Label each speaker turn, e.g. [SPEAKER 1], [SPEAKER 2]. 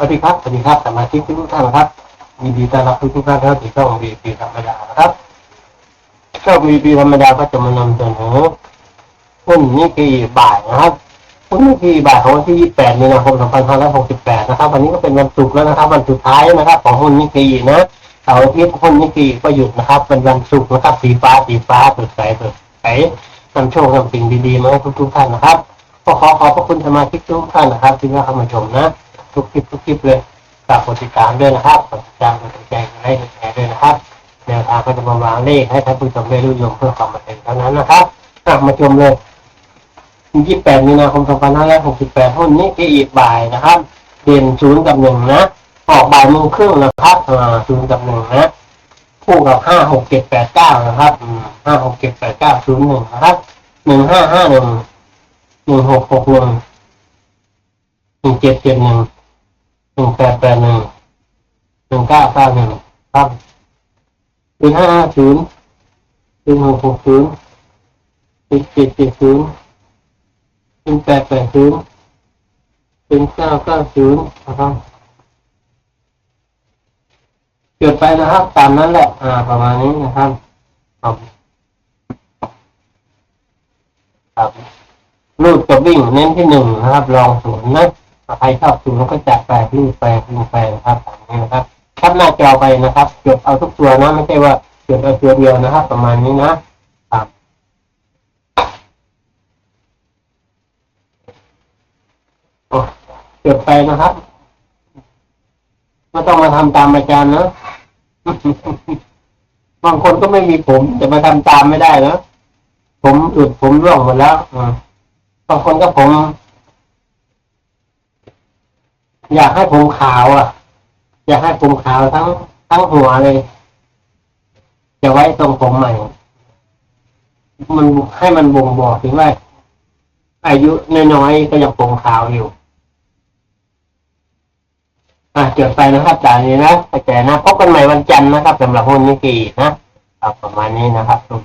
[SPEAKER 1] วัสดีครับ สวัสดีครับ สมาชิกทุกท่านนะครับยินดีต้อนรับทุกท่านเข้าสู่ช่องวีพีธรรมดานะครับช่องวีพีธรรมดาก็จะมานำเสนอหุ้นนิกเกอีบ่ายนะครับหุ้นนิกเกอีบ่ายของวันที่ 28 มีนาคม 2568 นะครับ วันนี้ก็เป็นวันศุกร์แล้วนะครับ วันสุดท้ายนะครับ ของหุ้นนิกเกอีนะเสาร์อาทิตย์หุ้นนิกเกอีก็หยุดนะครับ เป็นวันศุกร์นะครับ สีฟ้า สีฟ้าสดใสสดใสนำโชคนำสิ่งดีๆมาให้ทุกๆท่านนะครับก็ขอขอบพระคุณสมาชิกทุกท่านนะครับ ที่เข้ามาชมนะ ทุกคลิปทุกคลิปเลยฝากกดติดตามด้วยนะครับกดติดตามกดติดใจกดไลค์กดแชร์ด้วยนะครับแนวทางก็จะมาวางเลขให้ท่านผู้ชมได้รู้ยมเพื่อความบันเทิงเท่านั้นนะครับอะมาชมเลย28มีนาคม2568หุ้นนี้ก็อีกบ่ายนะครับ เด่นศูนย์กับหนึ่งนะ ออกบ่ายโมงครึ่งนะครับอ่าศูนย์กับหนึ่งนะคู่กับห้าหกเจ็ดแปดเก้านะครับห้าหกเจ็ดแปดเก้าศูนย์หนึ่งนะครับหนึ่งห้าห้าหนึ่งหนึ่งหกหกหนึ่งหนึ่งเจ็ดเจ็ดหนึ่ง นึ่งแปดแปดหนึ่งหนึ่งเก้าเก้าหนึ่งครับหนึ่งห้าห้าศูนย์หนึ่งหกหกศูนย์หนึ่งเจ็ดเจ็ดศูนย์หนึ่งแปดแปดศูนย์หนึ่งเก้าเก้าศูนย์นะครับเกิดไปนะครับ ตามนั้นแหละ อ่า ประมาณนี้นะครับครับครับรูดกับวิ่งเน้นที่หนึ่งนะครับ ลองศูนนะ ถ้าใครชอบศูนย์ก็จัดไปรูดไปวิ่งไปนะครับตามนี้นะครับทับหน้าจอไปนะครับจดเอาทุกตัวนะ ไม่ใช่ว่าจดเอาตัวเดียวนะครับ ประมาณนี้นะครับโอ้จดไปนะครับไม่ต้องมาทำตามอาจารย์นะบางคนก็ไม่มีผมจะมาทำตามไม่ได้นะผมหลุดผมร่วงหมดแล้วอบางคนก็ผม อยากให้ผมขาวอะ อยากให้ผมขาวทั้งทั้งหัวเลย จะไว้ตรงผมใหม่ มันให้มันบ่งบอกถึงว่าอายุน้อยๆก็ยังผมขาวอยู่อะจดไปนะครับจากนี้นะไปแจนะพบกันใหม่วันจันทร์นะครับสำหรับหุ้นนิกกอีนะครับประมาณนี้นะครับสวั